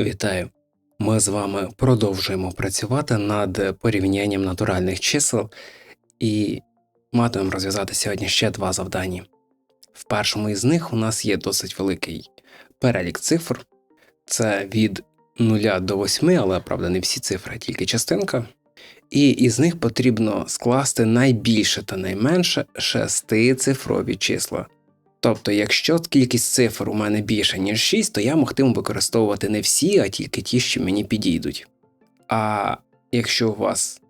Вітаю! Ми з вами продовжуємо працювати над порівнянням натуральних чисел і матимемо розв'язати сьогодні ще два завдання. В першому із них у нас є досить великий перелік цифр. Це від 0 до 8, але правда не всі цифри, а тільки частинка. І із них потрібно скласти найбільше та найменше шестицифрові числа. Тобто, якщо кількість цифр у мене більше, ніж 6, то я могтиму використовувати не всі, а тільки ті, що мені підійдуть. А якщо у вас,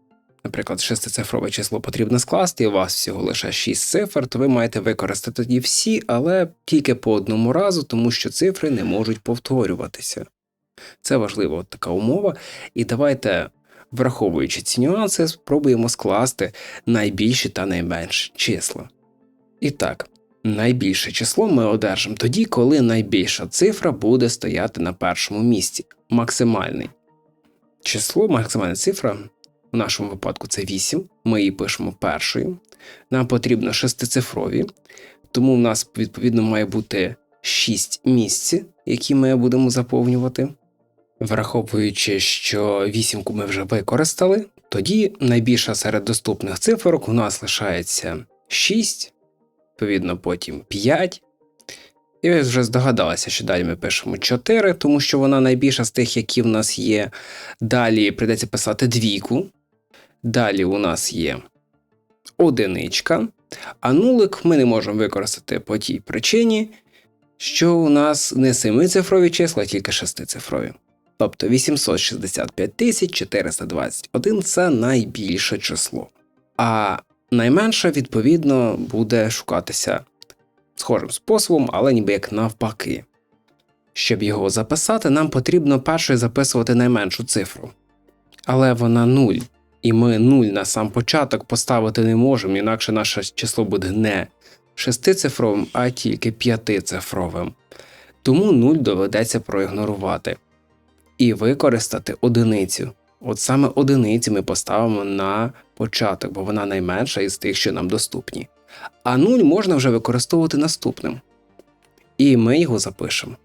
наприклад, шестицифрове число потрібно скласти, і у вас всього лише 6 цифр, то ви маєте використати тоді всі, але тільки по одному разу, тому що цифри не можуть повторюватися. Це важлива така умова. І давайте, враховуючи ці нюанси, спробуємо скласти найбільші та найменші числа. І так. Найбільше число ми одержимо тоді, коли найбільша цифра буде стояти на першому місці. Максимальний число, максимальна цифра в нашому випадку це 8. Ми її пишемо першою. Нам потрібно шестицифрові, тому в нас відповідно має бути 6 місць, які ми будемо заповнювати. Враховуючи, що вісімку ми вже використали, тоді найбільша серед доступних цифрок у нас лишається 6 відповідно, потім 5. І ви вже здогадалися, що далі ми пишемо 4, тому що вона найбільша з тих, які в нас є. Далі прийдеться писати двійку. Далі у нас є одиничка. А нулик ми не можемо використати по тій причині, що у нас не семицифрові числа, а тільки шестицифрові. Тобто 865 421 це найбільше число. А Найменше, відповідно, буде шукатися схожим способом, але ніби як навпаки. Щоб його записати, нам потрібно першою записувати найменшу цифру. Але вона 0, і ми 0 на сам початок поставити не можемо, інакше наше число буде не шестицифровим, а тільки п'ятицифровим. Тому 0 доведеться проігнорувати і використати одиницю. От саме одиниці ми поставимо на початок, бо вона найменша із тих, що нам доступні. А 0 можна вже використовувати наступним. І ми його запишемо.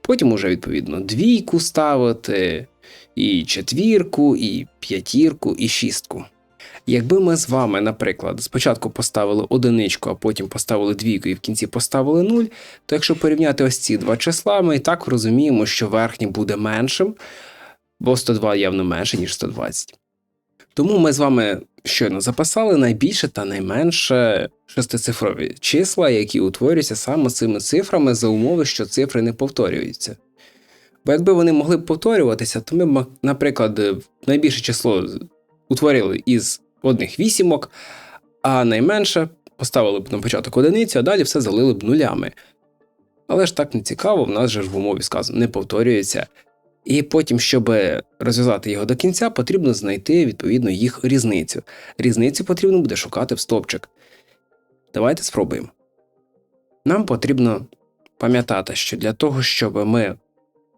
Потім уже, відповідно, двійку ставити, і четвірку, і п'ятірку, і шістку. Якби ми з вами, наприклад, спочатку поставили одиничку, а потім поставили двійку і в кінці поставили 0, то якщо порівняти ось ці два числа, ми і так розуміємо, що верхній буде меншим, бо 102 явно менше, ніж 120. Тому ми з вами щойно записали найбільше та найменше шестицифрові числа, які утворюються саме цими цифрами за умови, що цифри не повторюються. Бо якби вони могли б повторюватися, то ми б, наприклад, найбільше число утворили із одних вісімок, а найменше поставили б на початок одиницю, а далі все залили б нулями. Але ж так не цікаво, в нас же ж в умові сказано, не повторюється і потім, щоб розв'язати його до кінця, потрібно знайти відповідно їх різницю. Різницю потрібно буде шукати в стопчик. Давайте спробуємо. Нам потрібно пам'ятати, що для того, щоб ми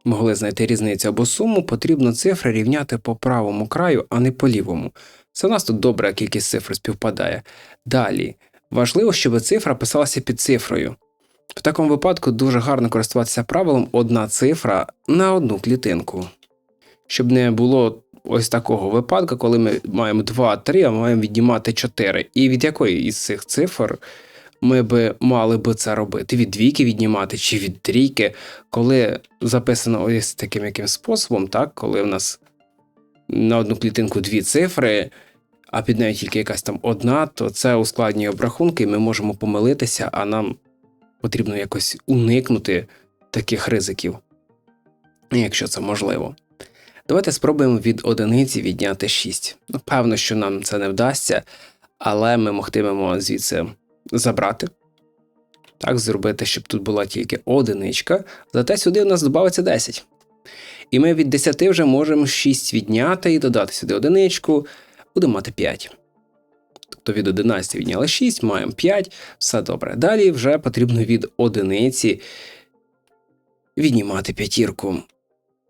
могли знайти різницю або суму, потрібно цифри рівняти по правому краю, а не по лівому. Це у нас тут добра кількість цифр співпадає. Далі, важливо, щоб цифра писалася під цифрою. В такому випадку дуже гарно користуватися правилом одна цифра на одну клітинку. Щоб не було ось такого випадку, коли ми маємо 2, 3, а маємо віднімати 4. І від якої із цих цифр ми би мали би це робити? Від двійки віднімати чи від трійки, коли записано ось таким яким способом, так, коли в нас на одну клітинку дві цифри. А під нею тільки якась там одна, то це ускладнює обрахунки, і ми можемо помилитися, а нам потрібно якось уникнути таких ризиків, якщо це можливо. Давайте спробуємо від одиниці відняти 6. Ну, Певно, що нам це не вдасться, але ми могтимемо звідси забрати. Так, зробити, щоб тут була тільки одиничка, зате сюди у нас додається 10. І ми від 10 вже можемо 6 відняти і додати сюди одиничку, будемо мати 5 то від 11 відняли 6, маємо 5, все добре. Далі вже потрібно від одиниці віднімати п'ятірку.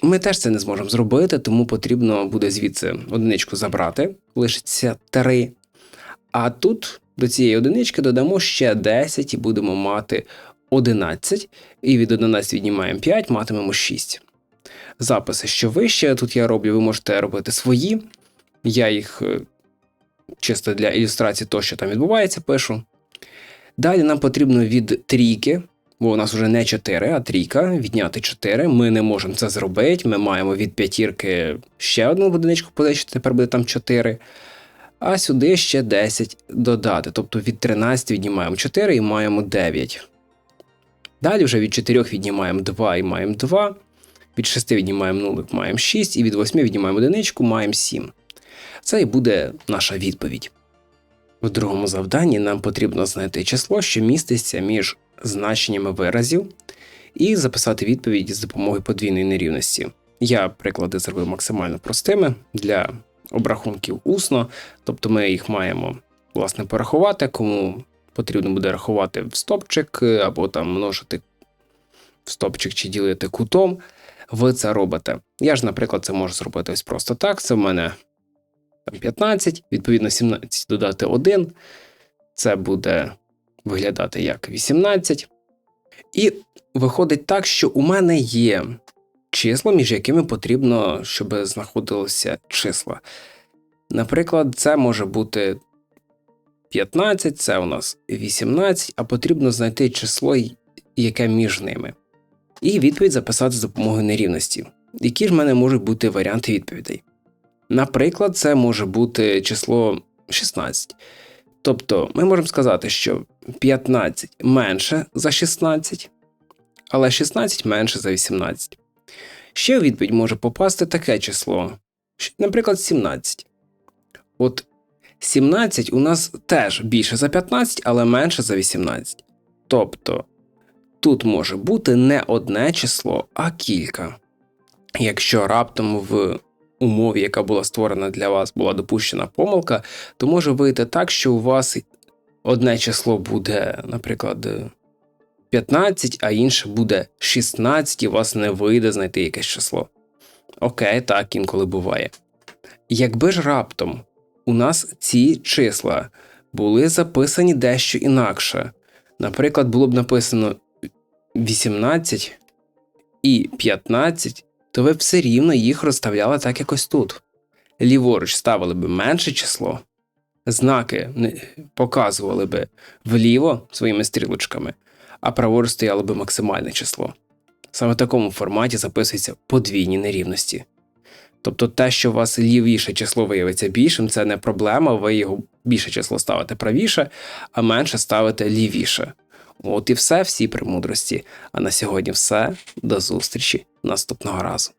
Ми теж це не зможемо зробити, тому потрібно буде звідси одиничку забрати, лишиться 3. А тут до цієї одинички додамо ще 10 і будемо мати 11. І від 11 віднімаємо 5, матимемо 6. записи, що вище. Тут я роблю, ви можете робити свої. Я їх е, чисто для ілюстрації того, що там відбувається, пишу. Далі нам потрібно від трійки, бо у нас вже не 4, а трійка, відняти 4. Ми не можемо це зробити. Ми маємо від п'ятірки ще одну одиничку позичити, тепер буде там 4. А сюди ще 10 додати. Тобто від 13 віднімаємо 4 і маємо 9. Далі вже від 4 віднімаємо 2 і маємо 2. Від 6 віднімаємо 0, маємо 6, і від 8 віднімаємо 1, маємо 7. Це і буде наша відповідь. В другому завданні нам потрібно знайти число, що міститься між значеннями виразів, і записати відповідь з допомогою подвійної нерівності. Я приклади зробив максимально простими для обрахунків усно, тобто ми їх маємо власне порахувати, кому потрібно буде рахувати в стопчик або там множити в стопчик чи ділити кутом. Ви це робите. Я ж, наприклад, це можу зробити ось просто так. Це в мене там 15, відповідно, 17 додати 1. Це буде виглядати як 18. І виходить так, що у мене є числа, між якими потрібно, щоб знаходилися числа. Наприклад, це може бути 15, це у нас 18, а потрібно знайти число, яке між ними. І відповідь записати з допомогою нерівності. Які ж в мене можуть бути варіанти відповідей? Наприклад, це може бути число 16. Тобто ми можемо сказати, що 15 менше за 16, але 16 менше за 18. Ще у відповідь може попасти таке число, наприклад, 17. От 17 у нас теж більше за 15, але менше за 18. Тобто тут може бути не одне число, а кілька. Якщо раптом в умові, яка була створена для вас, була допущена помилка, то може вийти так, що у вас одне число буде, наприклад, 15, а інше буде 16, і у вас не вийде знайти якесь число. Окей, так інколи буває. Якби ж раптом у нас ці числа були записані дещо інакше, наприклад, було б написано 18 і 15, то ви б все рівно їх розставляли так якось тут. Ліворуч ставили б менше число, знаки показували б вліво своїми стрілочками, а праворуч стояло б максимальне число. Саме в такому форматі записуються подвійні нерівності. Тобто те, що у вас лівіше число виявиться більшим, це не проблема, ви його більше число ставите правіше, а менше ставите лівіше. От і все, всі премудрості. А на сьогодні все. До зустрічі наступного разу.